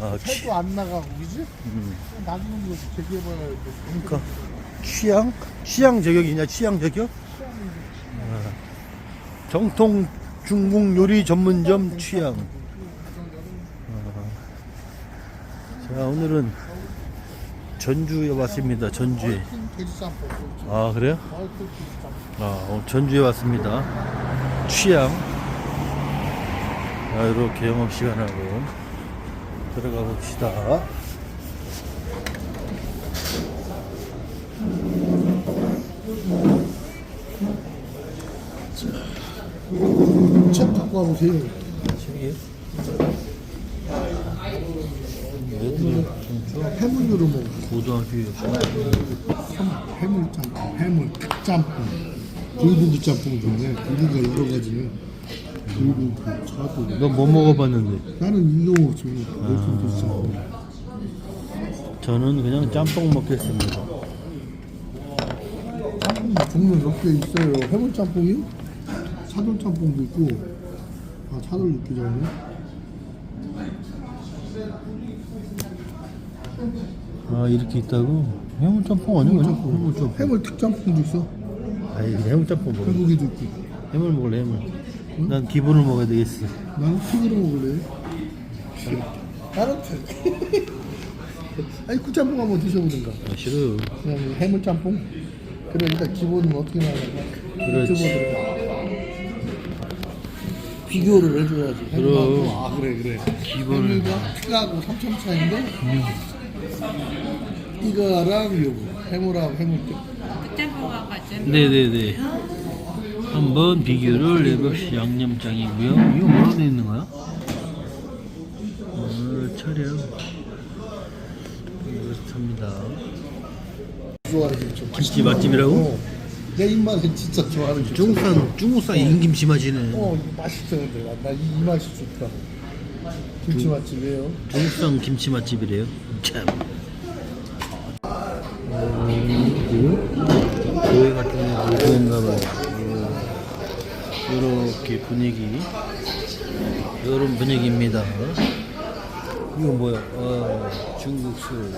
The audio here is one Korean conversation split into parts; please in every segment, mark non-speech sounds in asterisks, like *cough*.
아, 취, 해도 안 나가고 그지? 음. 나중에 뭐 재개발할 때 그러니까 취향? 취향 저격이냐 취향 저격? 아, 정통 중국 요리 전문점 취향. 아, 자 오늘은 전주에 왔습니다. 전주에. 아 그래요? 아, 전주에 왔습니다. 취향. 자, 이렇게 영업 시간하고 들어가 봅시다. 책 갖고 와보세요. 좀 해물류로 먹어. 고등학교 해물짬뽕 해물 특짬뽕. 굵은 짬뽕 좋네. 굵은가 여러 가지네 굵은 그 차도 너뭐 먹어봤는데? 나는 이거 먹지 얼큰 돼지짬뽕 저는 그냥 짬뽕 먹겠습니다. 짬뽕 종류 몇 개 있어요 해물짬뽕이 차돌짬뽕도 있고 아 차돌 육개장이네 아 이렇게 있다고? 해물짬뽕 아니야? 그냥? 해물짬뽕. 해물 특짬뽕도 있어 아이 해물짬뽕 먹어. 불고기도 있고 해물 먹을래 해물. 난 기본을 먹어야 되겠어. 나는 튀기로 먹을래. 나는 *laughs* 아니 구짬뽕 한번 드셔보든가. 아, 싫어요. 그냥 해물짬뽕? 그래 일단 기본은 어떻게 들어가 비교를 해줘야지. 그럼. 해물하고 아 그래 그래. 기본을. 피가하고 3천 차인데 이거랑 요거. 해물하고 해물 짬뽕하고 같이 네네네. 한번 비교를 해봅시다. 양념장이고요. 이거 뭐로 되어 있는 거야? 어, 차량. 그렇답니다. 좋아하는 김치 맛집이라고? 어, 내 입맛에 진짜 좋아하는 김치 중국산 중국산 인김치 맛이네. 어 맛있던데 나 이 맛이 좋다 김치 맛집이에요 중국산 김치 맛집이래요. 참. 분위기. 이런 분위기입니다. 이거 뭐야? 어, 중국 술.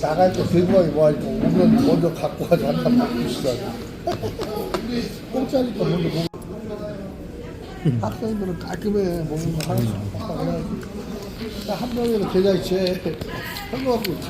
나갈 때 들고 뭐하니까 오면 먼저 갖고 가자 한판 먹고 시작해 공짜니까 먼저 먹고 학생들은 깔끔해 먹는 거 하나씩 해야지 한 명이는 계좌이체 한거 갖고 있지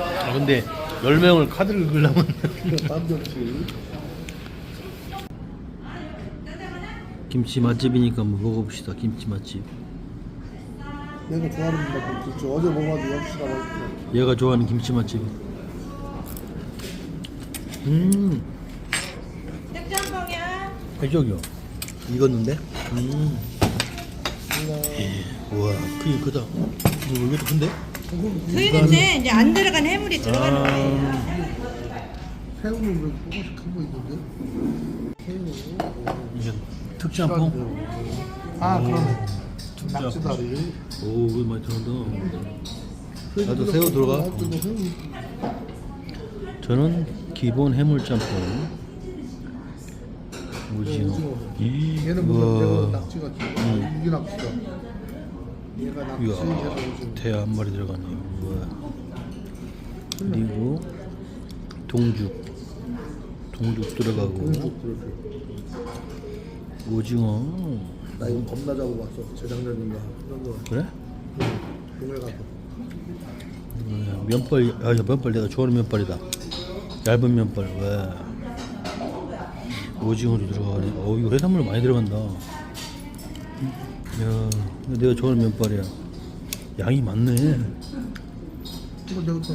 아 근데 10명을 카드를 긁으려면 김치 맛집이니까 한번 먹어봅시다. 김치 맛집. 내가 좋아하는 맛 있지 어제 먹어가지고 역시나 맛있어 얘가 좋아하는 김치 맛집. 음, 짬뽕이야 해적이요. 익었는데? 음. 예. 우와, 크기 크다. 뭐 이것도 큰데? 그런데 이제 안 들어간 해물이 들어가는 아. 거예요 새우는 왜 조금씩 큰거 있는데? 새우 이게 특짬뽕? 아 그러네. 낙지다리 오, 이거 많이 들어간다. 나도 새우 들어가. 저는 기본 해물짬뽕. 오징어. 이, 얘는 무슨 낙지 같지 이게 낙지다 얘가 낙지 얘가 이야, 오징어 대 한 마리 들어가네요. 우와. 그리고 동죽. 동죽 들어가고 공죽 그렇게 오징어. 나 이거 겁나 잡아봤어 재작년인가 그런 거 그래? 동해 가서 음, 면발, 아, 야, 면발 내가 좋아하는 면발이다. 얇은 면발. 와. 오징어도 들어가네. 어, 이거 해산물 많이 들어간다. 야, 내가 좋아하는 면발이야. 양이 많네. 이거 내가 또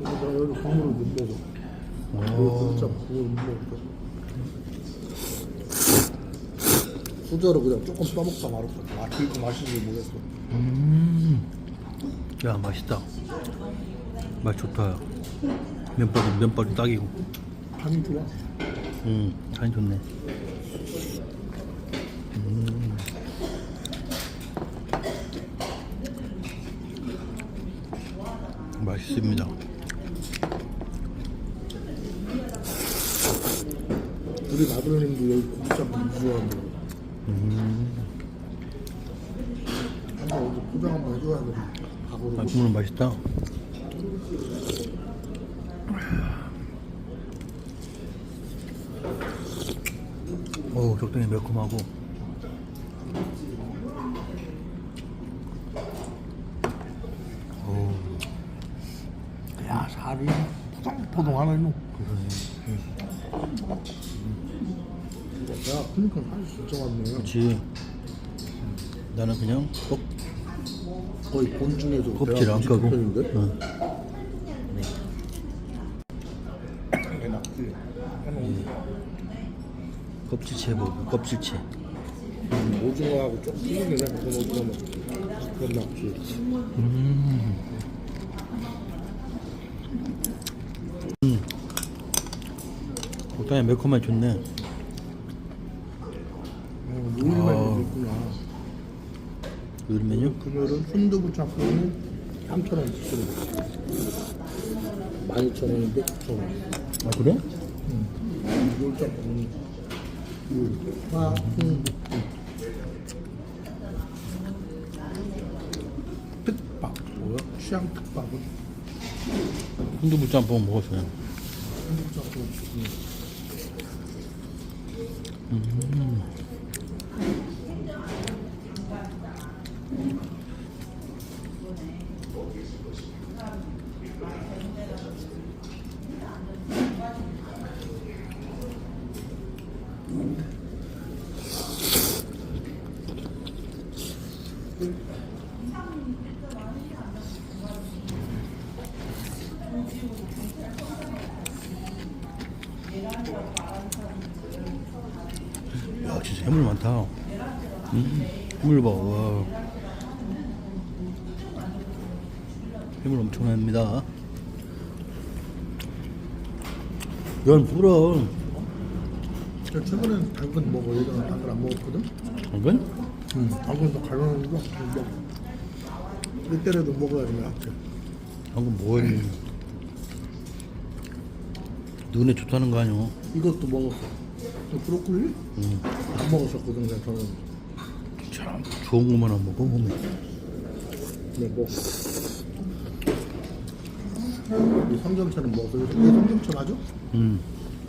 이거 내가 여기 국물을 못 먹어 진짜 수저로 그냥 조금 떠먹다 말았어 아 그렇게 맛있는지 모르겠어 음, 야, 맛있다. 맛 좋다. 면발이, 면발이 딱이고. 간이 좋아 음, 간이 좋네. 음. 맛있습니다. 우리 아버님도 여기 고기짬뽕 좋아한다고. 음. 한번 어디 포장 한번 해줘야 돼. 밥으로. 아, 국물 맛있다. 어우, 적당히 매콤하고. 그러니까 살이 진짜 많네. 그렇지. 나는 그냥 꼭 거의 본 중에서 껍질 안 까고. 응. 낙지. 껍질채 먹고, 껍질채. 음, 오징어하고 좀 해. 그건 오징어 그건 낙지. 적당히 매콤한 좋네. 어, 요리만 있구나. 메뉴? 금요일은 순두부 짬뽕이 3,000원 치시는 12,000원인데 9,000원. 아, 그래? 요 짬뽕이 요. 아, 음. 특밥 뭐야? 취향 특밥은 순두부 짬뽕 먹었어요. 순두부 짬뽕. 음. 야, 진짜 해물 많다. 음, 해물 봐, 와. 해물 엄청 납니다. 연 불어. 저 최근엔 당근 먹어. 예전에 당근 안 먹었거든. 당근? 응. 당근도 갈라놓은 거 먹어. 이때라도 먹어야 돼. 나한테. 당근 뭘. 눈에 좋다는 거 아니오? 이것도 먹었어. 저 브로콜리? 응. 안 먹었었거든. 그냥 저는. 참, 좋은 것만 안 먹어, 몸에. 네, 뭐. 이 삼겹살은 먹었어. 얘 삼겹살 하죠? 음.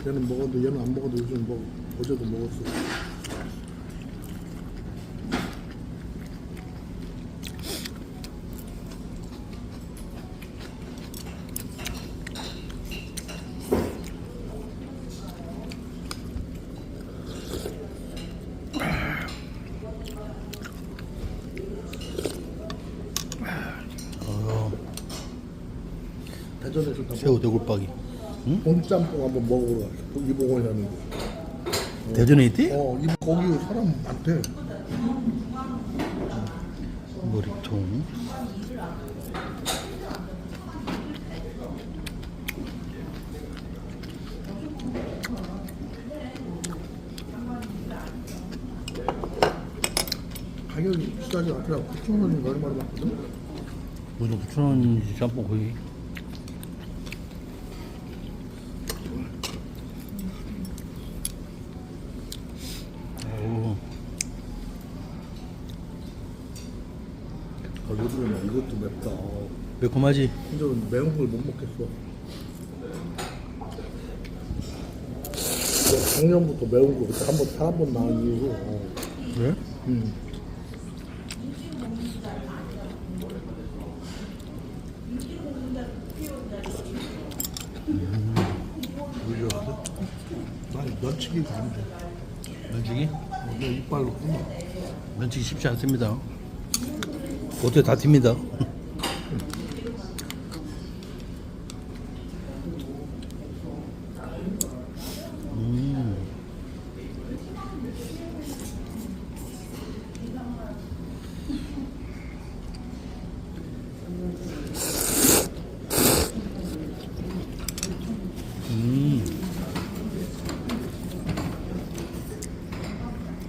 얘는 먹어도 얘는 안 먹어도 요즘 먹 어제도 먹었어. 어, 대전에서 다 새우 대굴박이. 응? 봄 짬뽕 한번 먹어보러 갔어. 이보건이라는 거. 대전에 있대? 어, 이 거기 사람 많대. 머리통. 가격이 비싸지 않더라. 9천 원인가 얼마나 받거든? 무슨 9천 원이지 짬뽕 거의. 오, 아, 요즘에는 이것도 맵다. 매콤하지? 근데 매운 걸 못 먹겠어. 작년부터 매운 거 그때 한번 살한번 나온 이후로 어. 그래? 음. 물려서 난 면치기가 안 돼. 면치기? 어, 내 이빨로 끊어. 면치기 쉽지 않습니다. 어떻게 다 튑니다.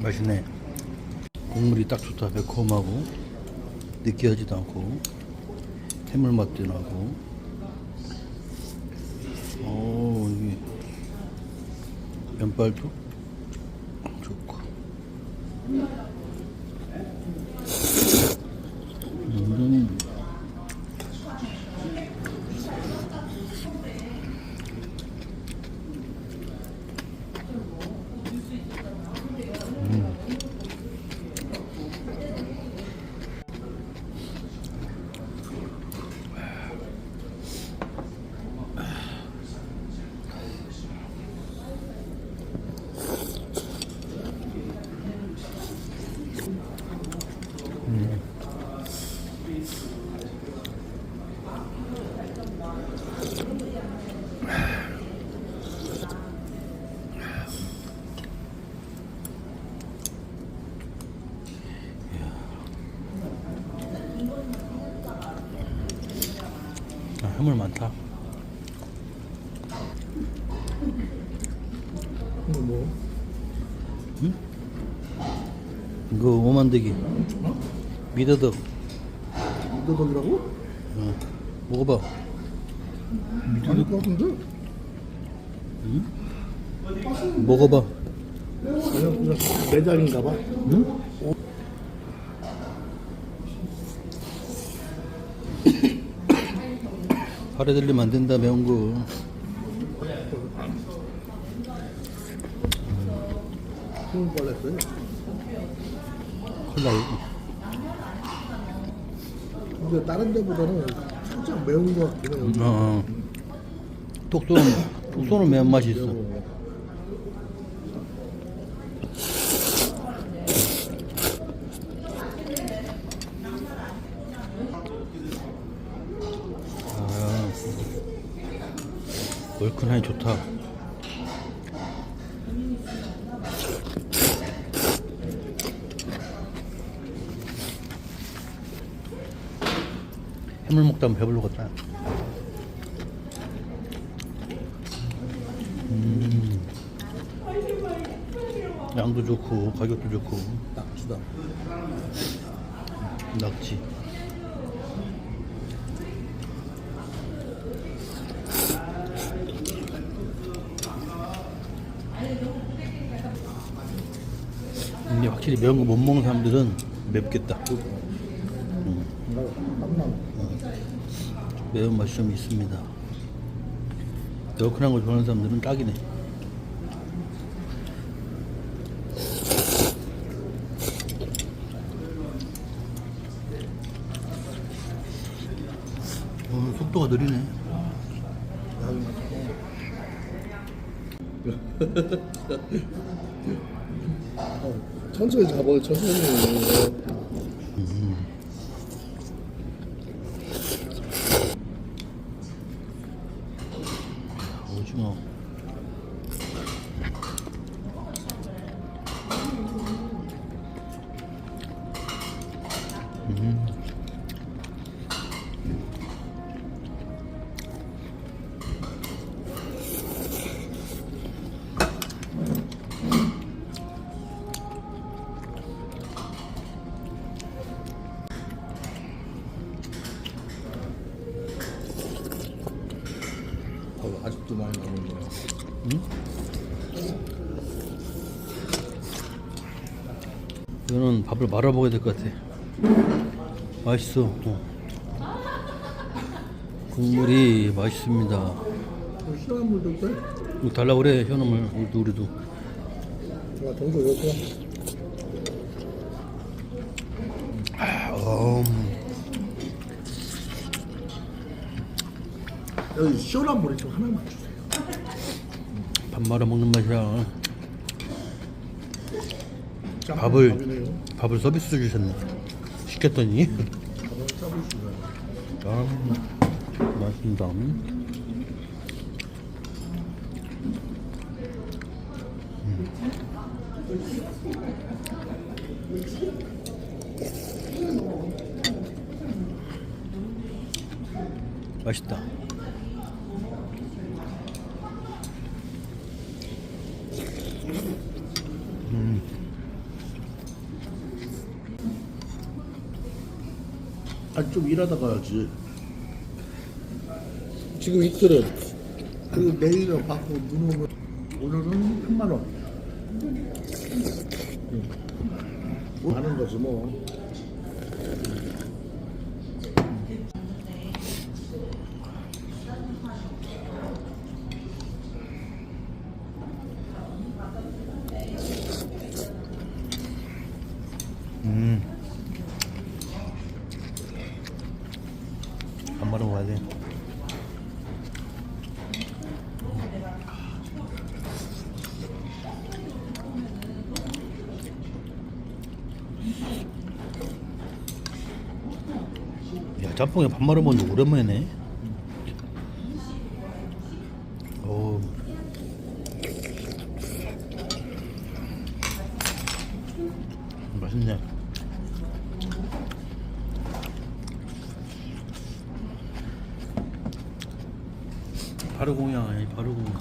맛있네. 국물이 딱 좋다. 매콤하고 느끼하지도 않고 해물 맛도 나고. 오 이게 면발도 좋고. 이거 뭐? 이거 오만대기. 미더덕. 미더덕이라고? 어. 먹어봐. 것 같은데? 먹어봐. 그냥 그냥 매장인가 봐. 응? *coughs* 발에 들리면 안 된다 매운 거. 손을 빨랬어요. 큰일 날. 근데 다른 데보다는 살짝 매운 것 같긴 해요. 어, 어. 톡 쏘는 톡 쏘는 매운 맛이 있어. 아, 얼큰하니 좋다. 해물 먹다 보면 배불러겠다. 음. 양도 좋고 가격도 좋고 낙지다. 낙지. 근데 확실히 매운 거 못 먹는 사람들은 맵겠다. 땀나. 매운 맛이 좀 있습니다. 얼큰한 거 좋아하는 사람들은 딱이네. 어, 속도가 느리네. 어, 천천히 잡아요, 천천히. 밥을 말아 먹어야 될 것 같아. 맛있어. 어. 국물이 맛있습니다. 어, 시원한 물도 있대? 이거 달라 그래 현어물 우리도 우리도. 아, 동거 이거 아, 음. 여기 시원한 물이 좀 하나만 주세요. 밥 말아 먹는 맛이야. 밥을. 밥을 서비스로 주셨네. 시켰더니 밥을 짜보시면. 아, 맛있습니다. 맛있다. 아니 좀 일하다 가야지. 지금 이틀은 그리고 내일은 받고 눈 오면 오늘은 3만 원. 응. 하는 거지 뭐. 음. 안 바르고 가야 돼. 야, 짬뽕에 밥 말아 먹는 거 오랜만이네. 오. 맛있네. 바로 공양 아니 바로 공양.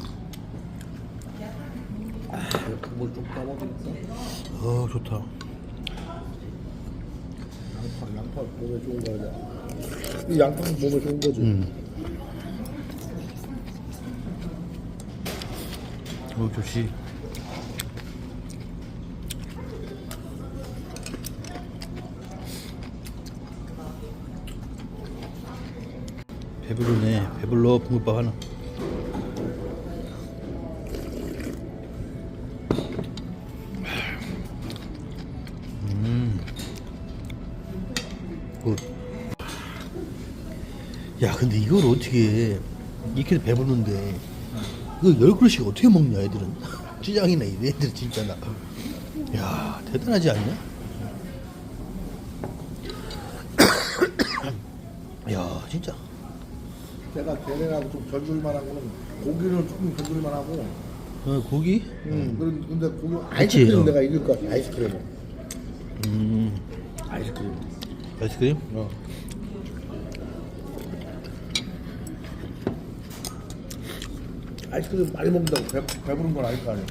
뭘좀 까먹으니까. 어 좋다. 양파, 양파 몸에 좋은 거야. 이 양파는 몸에 좋은 거지. 음. 어 좋지. 배부르네. 배불러 붕어밥 하나. 근데 이걸 어떻게 이렇게 배부른데 이거 열 그릇씩 어떻게 먹냐 애들은 *laughs* 찌장이나 이 애들 진짜 나 야 대단하지 않냐? *coughs* 야 진짜 내가 걔네하고 좀 견줄만한 거는 고기는 조금 견줄만하고. 어, 고기? 음. 근데 고기 아이스크림 어. 내가 이길 것 같아. 아이스크림은. 음 아이스크림. 아이스크림? 어. 아이스크림 많이 먹는다고 배, 배부른 건 아닐 거 아니야.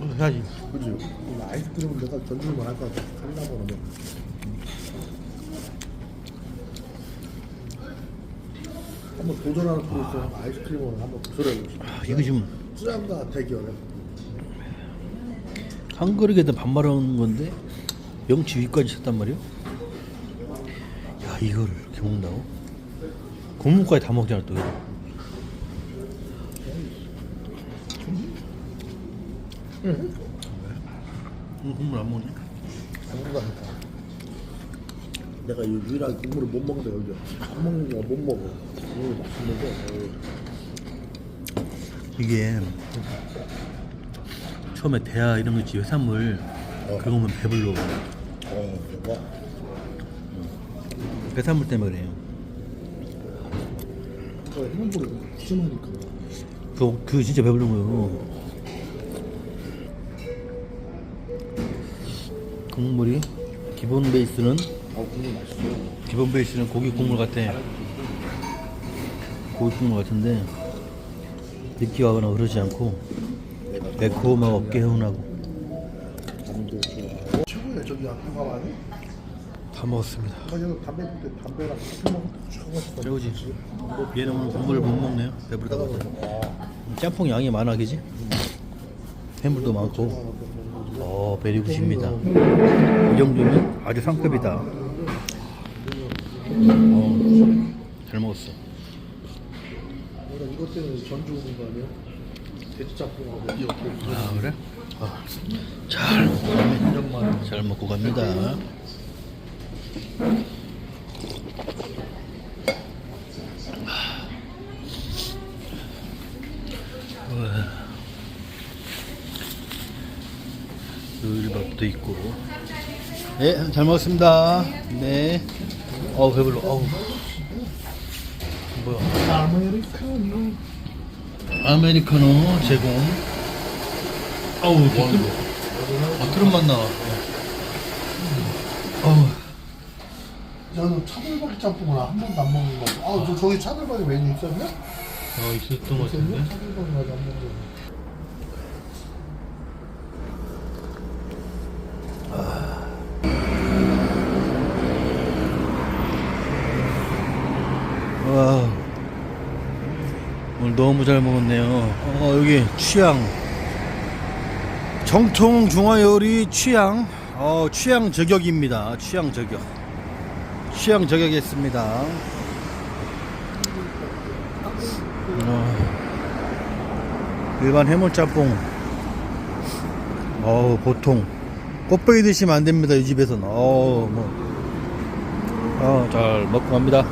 어, 해야지 그지? 근데 아이스크림은 내가 견줄만 할 것 같아. 살라보는 거. 한번 도전하는 프로에서 아이스크림을 한번 도전해보고 싶어. 아, 이거 지금 쯔양과 대결해. 한 그릇에다 밥 말아놓는 건데 명치 위까지 쳤단 말이야? 야 이거를 이렇게 먹는다고? 국물까지 다 먹잖아 또 응, 국물 안 먹네. 먹는다니까. 내가 이 유일하게 국물을 못 먹는다 여기. 안 먹는 거못 먹어. 국물이 맛있는데. 이게 처음에 대하 이런 거 있지 해산물 어. 그런 거면 배불러 어, 대박. 해산물 때문에 그래요 어, 해산물이 푸짐하니까. 그거, 그거 진짜 배부른 거요 국물이 기본 베이스는 아, 맛있어. 기본 베이스는 고기 국물 같아 고기 국물 같은데 느끼하거나 그러지 않고 매콤하고 개운하고 감도 좋아. 최고야 저기 아까 가봐니? 다 먹었습니다 최고였어. 최고지 얘는 오늘 국물을 못 먹네요 배부르다 고 아, 짬뽕 양이 많아 그지? 해물도 많고 어 베리굿입니다. 이 정도면 아주 상급이다. 어, 잘 먹었어. 이것 때문에 전주 오는 거 아니야? 돼지 아 그래? 아, 잘 먹고 갑니다 잘 먹고 갑니다 요일밥도 있고 네, 잘 먹었습니다 네 어우 배불러 어우 뭐야 아메리카노 아메리카노 제공. 아우, 트름, 아, 트름 맛 나. 아우, 나는 차돌박이 짬뽕을 한 번도 안 먹는 거 아, 저, 저기 차돌박이 메뉴 있었냐? 어, 있었던 것? 같은데. 차돌박이 안 먹는 거 와, 오늘 너무 잘 먹었네요. 어, 여기 취향. 정통 중화 요리 취향. 어, 취향 저격입니다. 취향 저격. 취향 저격했습니다. 어, 일반 해물짬뽕. 어우, 보통. 꽃배기 드시면 안 됩니다. 이 집에서는. 어우, 뭐. 어, 잘 먹고 갑니다.